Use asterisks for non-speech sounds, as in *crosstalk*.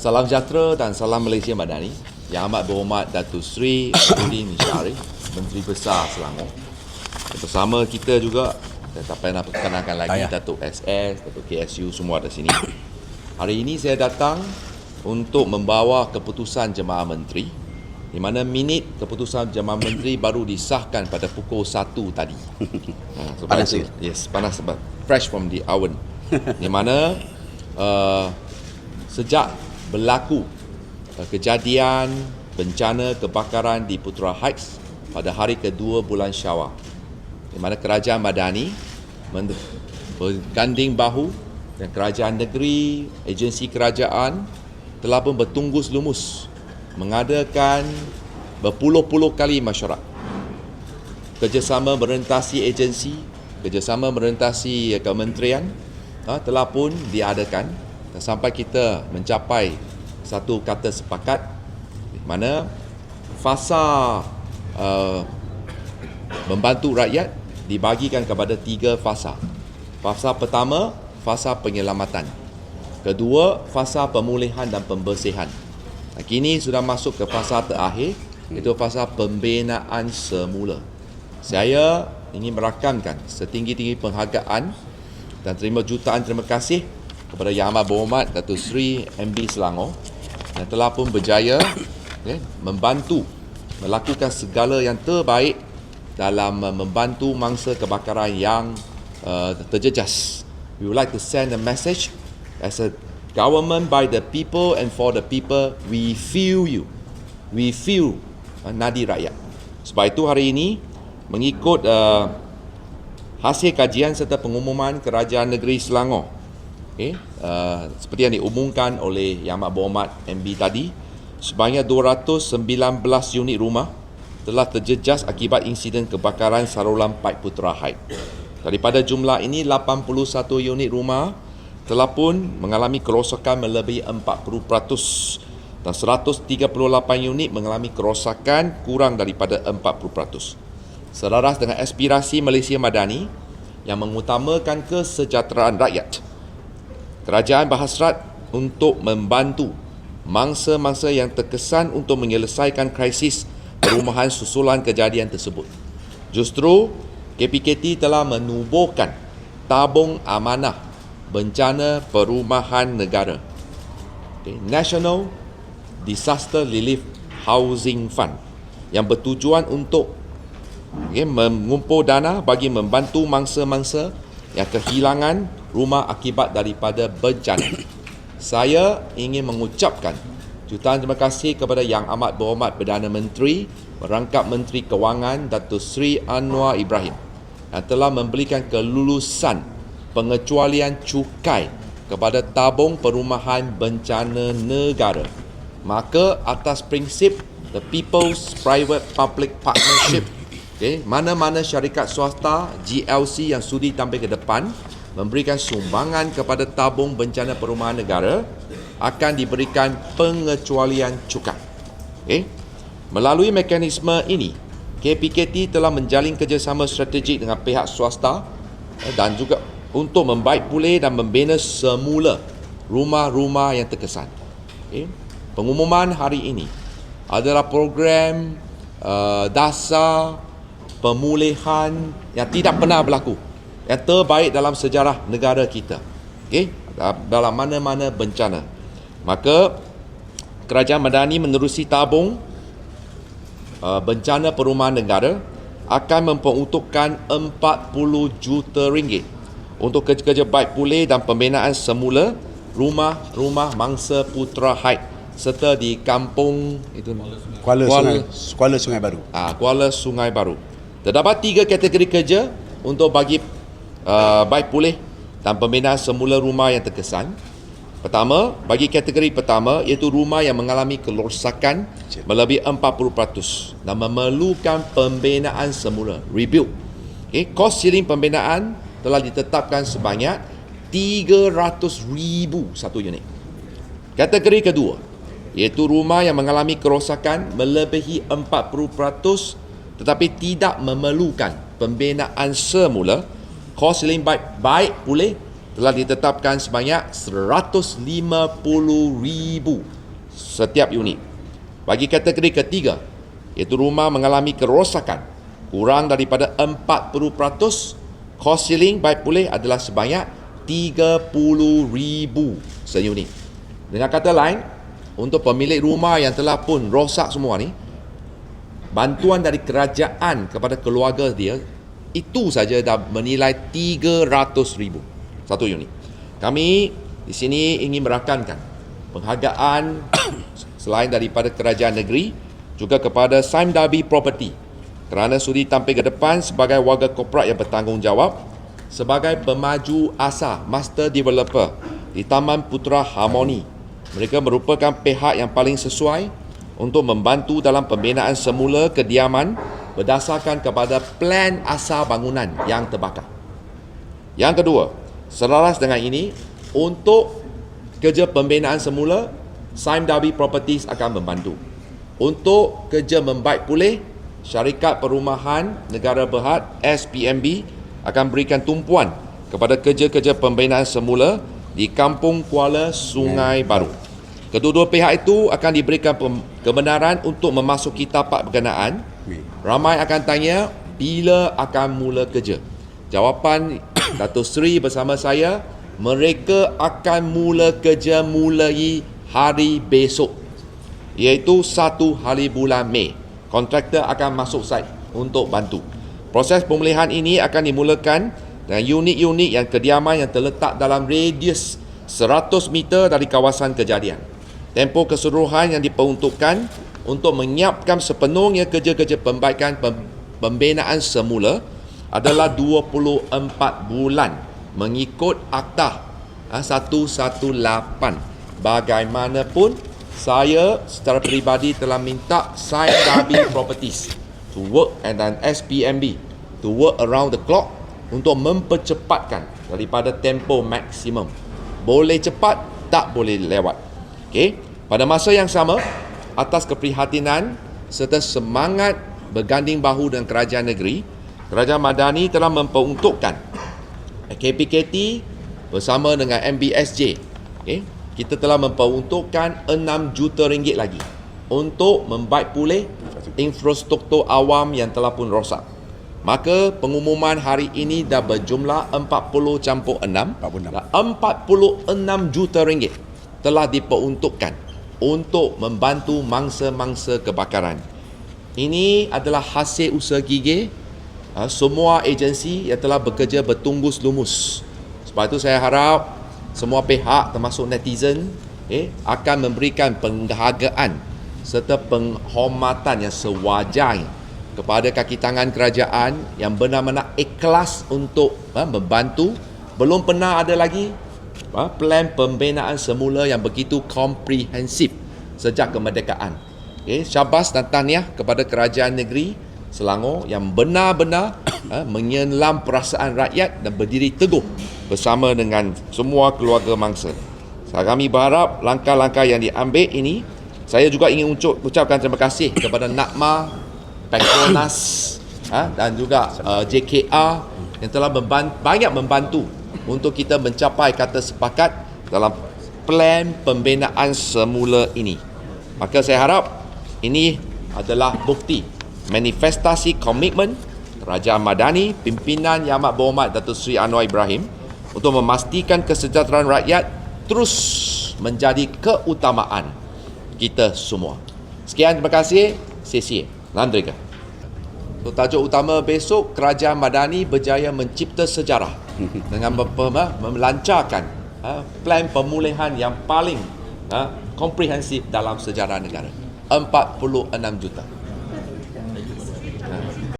Salam sejahtera dan salam Malaysia Madani. Yang amat berhormat Datuk Seri Abdulin Syarif, Menteri Besar Selangor. Bersama kita juga, saya tak payah nak perkenalkan lagi, Ayah. Datuk SS, Datuk KSU, semua ada sini. Hari ini saya datang untuk membawa keputusan Jemaah Menteri di mana minit keputusan Jemaah Menteri baru disahkan pada pukul 1 tadi. *laughs* Ha, Panas itu, yes, panas sebab fresh from the oven. di mana *laughs* uh, sejak berlaku. Uh, kejadian bencana kebakaran di Putra Heights pada hari kedua bulan Syawal. Di mana kerajaan Madani berganding bahu dengan kerajaan negeri, agensi kerajaan telah pun bertunggus lumus mengadakan berpuluh-puluh kali mesyuarat. Kerjasama merentasi agensi, kerjasama merentasi eh, kementerian ha, telah pun diadakan dan sampai kita mencapai satu kata sepakat di mana fasa uh, membantu rakyat dibagikan kepada tiga fasa. Fasa pertama, fasa penyelamatan. Kedua, fasa pemulihan dan pembersihan. Nah, kini sudah masuk ke fasa terakhir, itu fasa pembinaan semula. Saya ingin merakamkan setinggi-tinggi penghargaan dan terima jutaan terima kasih kepada Yang Amat Berhormat Datuk Seri MB Selangor yang telah pun berjaya *coughs* ya, membantu melakukan segala yang terbaik dalam uh, membantu mangsa kebakaran yang uh, terjejas. We would like to send a message as a government by the people and for the people. We feel you. We feel uh, nadi rakyat. Sebab itu hari ini mengikut uh, hasil kajian serta pengumuman Kerajaan Negeri Selangor okay, uh, seperti yang diumumkan oleh Yang Amat Berhormat MB tadi sebanyak 219 unit rumah telah terjejas akibat insiden kebakaran saluran Paip Putra Heights. Daripada jumlah ini 81 unit rumah telah pun mengalami kerosakan melebihi 40% dan 138 unit mengalami kerosakan kurang daripada 40% selaras dengan aspirasi Malaysia Madani yang mengutamakan kesejahteraan rakyat. Kerajaan berhasrat untuk membantu mangsa-mangsa yang terkesan untuk menyelesaikan krisis perumahan susulan kejadian tersebut. Justru, KPKT telah menubuhkan tabung amanah bencana perumahan negara. Okay. National Disaster Relief Housing Fund yang bertujuan untuk okay, mengumpul dana bagi membantu mangsa-mangsa yang kehilangan rumah akibat daripada bencana. Saya ingin mengucapkan jutaan terima kasih kepada Yang Amat Berhormat Perdana Menteri, Merangkap Menteri Kewangan Datuk Seri Anwar Ibrahim yang telah memberikan kelulusan pengecualian cukai kepada tabung perumahan bencana negara. Maka atas prinsip the People's Private Public Partnership *coughs* Okay, mana-mana syarikat swasta GLC yang sudi tampil ke depan memberikan sumbangan kepada tabung bencana perumahan negara akan diberikan pengecualian cukai. Okay. Melalui mekanisme ini, KPKT telah menjalin kerjasama strategik dengan pihak swasta eh, dan juga untuk membaik pulih dan membina semula rumah-rumah yang terkesan. Okay. Pengumuman hari ini adalah program uh, dasar pemulihan yang tidak pernah berlaku yang terbaik dalam sejarah negara kita. Okey? Dalam mana-mana bencana. Maka kerajaan Madani menerusi tabung uh, bencana perumahan negara akan memperuntukkan 40 juta ringgit untuk kerja-kerja baik pulih dan pembinaan semula rumah-rumah mangsa Putra Heights serta di kampung itu Kuala, Kuala- Sungai. Kuala Sungai Baru. Ah, Kuala Sungai Baru. Terdapat tiga kategori kerja untuk bagi uh, baik pulih dan pembinaan semula rumah yang terkesan. Pertama, bagi kategori pertama iaitu rumah yang mengalami kerosakan melebihi 40% dan memerlukan pembinaan semula, rebuild. Okay, kos siling pembinaan telah ditetapkan sebanyak 300,000 satu unit. Kategori kedua iaitu rumah yang mengalami kerosakan melebihi 40% tetapi tidak memerlukan pembinaan semula kos siling baik, baik pulih telah ditetapkan sebanyak 150 ribu setiap unit. Bagi kategori ketiga, iaitu rumah mengalami kerosakan kurang daripada 40%, kos ceiling baik pulih adalah sebanyak 30 ribu seunit. Dengan kata lain, untuk pemilik rumah yang telah pun rosak semua ni, bantuan dari kerajaan kepada keluarga dia itu saja dah menilai 300 ribu satu unit. Kami di sini ingin merakankan penghargaan *coughs* selain daripada kerajaan negeri juga kepada Sime Darby Property kerana sudi tampil ke depan sebagai warga korporat yang bertanggungjawab sebagai pemaju asas master developer di Taman Putra Harmoni. Mereka merupakan pihak yang paling sesuai untuk membantu dalam pembinaan semula kediaman berdasarkan kepada plan asal bangunan yang terbakar. Yang kedua, selaras dengan ini, untuk kerja pembinaan semula, Sime Darby Properties akan membantu. Untuk kerja membaik pulih, Syarikat Perumahan Negara Berhad SPMB akan berikan tumpuan kepada kerja-kerja pembinaan semula di Kampung Kuala Sungai Baru. Kedua-dua pihak itu akan diberikan kebenaran untuk memasuki tapak berkenaan. Ramai akan tanya bila akan mula kerja. Jawapan Datuk Seri bersama saya, mereka akan mula kerja mulai hari besok. Iaitu satu hari bulan Mei. Kontraktor akan masuk site untuk bantu. Proses pemulihan ini akan dimulakan dengan unit-unit yang kediaman yang terletak dalam radius 100 meter dari kawasan kejadian. Tempoh keseluruhan yang diperuntukkan untuk menyiapkan sepenuhnya kerja-kerja pembaikan pembinaan semula adalah 24 bulan mengikut Akta 118. Ha, Bagaimanapun, saya secara peribadi telah minta Said Dabi *coughs* Properties to work and an SPMB to work around the clock untuk mempercepatkan daripada tempo maksimum. Boleh cepat, tak boleh lewat. Okey, pada masa yang sama atas keprihatinan serta semangat berganding bahu dengan kerajaan negeri, Kerajaan Madani telah memperuntukkan KPKT bersama dengan MBSJ. Okey, kita telah memperuntukkan 6 juta ringgit lagi untuk membaik pulih infrastruktur awam yang telah pun rosak. Maka pengumuman hari ini dah berjumlah 40 campur 6 46, 46 juta ringgit telah diperuntukkan untuk membantu mangsa-mangsa kebakaran. Ini adalah hasil usaha gigih uh, semua agensi yang telah bekerja bertunggus lumus. Sebab itu saya harap semua pihak termasuk netizen eh, akan memberikan penghargaan serta penghormatan yang sewajarnya kepada kaki tangan kerajaan yang benar-benar ikhlas untuk uh, membantu. Belum pernah ada lagi plan pembinaan semula yang begitu komprehensif sejak kemerdekaan. Okay, syabas dan tahniah kepada kerajaan negeri Selangor yang benar-benar uh, menyelam perasaan rakyat dan berdiri teguh bersama dengan semua keluarga mangsa. Kami berharap langkah-langkah yang diambil ini saya juga ingin ucapkan terima kasih kepada NAKMA, Petronas uh, dan juga uh, JKR yang telah membantu, banyak membantu untuk kita mencapai kata sepakat dalam plan pembinaan semula ini. Maka saya harap ini adalah bukti manifestasi komitmen Kerajaan Madani, pimpinan Yang Amat Berhormat Datuk Seri Anwar Ibrahim untuk memastikan kesejahteraan rakyat terus menjadi keutamaan kita semua. Sekian, terima kasih. Sesi. Landrika. Untuk tajuk utama besok, Kerajaan Madani berjaya mencipta sejarah dengan melancarkan ha, plan pemulihan yang paling ha, komprehensif dalam sejarah negara. 46 juta.